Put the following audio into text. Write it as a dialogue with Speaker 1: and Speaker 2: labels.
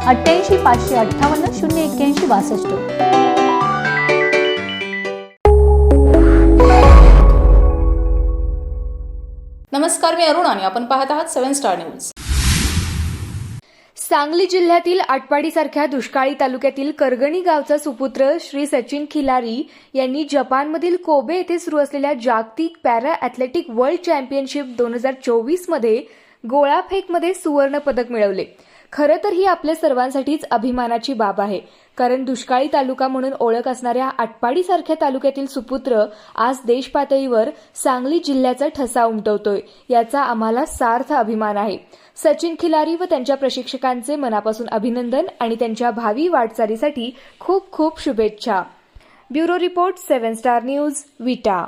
Speaker 1: अठ्ठ्याऐंशी पाचशे अठ्ठावन्न शून्य एक्क्याऐंशी बासष्ट.
Speaker 2: नमस्कार मी अरुण आणि आपण पाहत आहात सेव्हन स्टार न्यूज.
Speaker 3: सांगली जिल्ह्यातील आटपाडीसारख्या दुष्काळी तालुक्यातील करगणी गावचा सुपुत्र श्री सचिन खिलारी यांनी जपानमधील कोबे येथे सुरू असलेल्या जागतिक पॅरा ॲथलेटिक वर्ल्ड चॅम्पियनशिप दोन हजार चोवीसमध्ये गोळाफेकमध्ये सुवर्ण पदक मिळवले. खरं तर ही आपल्या सर्वांसाठीच अभिमानाची बाब आहे. कारण दुष्काळी तालुका म्हणून ओळख असणाऱ्या आटपाडीसारख्या तालुक्यातील सुपुत्र आज देश पातळीवर सांगली जिल्ह्याचा ठसा उमटवतोय. याचा आम्हाला सार्थ अभिमान आहे. सचिन खिलारी व त्यांच्या प्रशिक्षकांचे मनापासून अभिनंदन आणि त्यांच्या भावी वाटचालीसाठी खूप खूप शुभेच्छा. Bureau report seven star news Vita.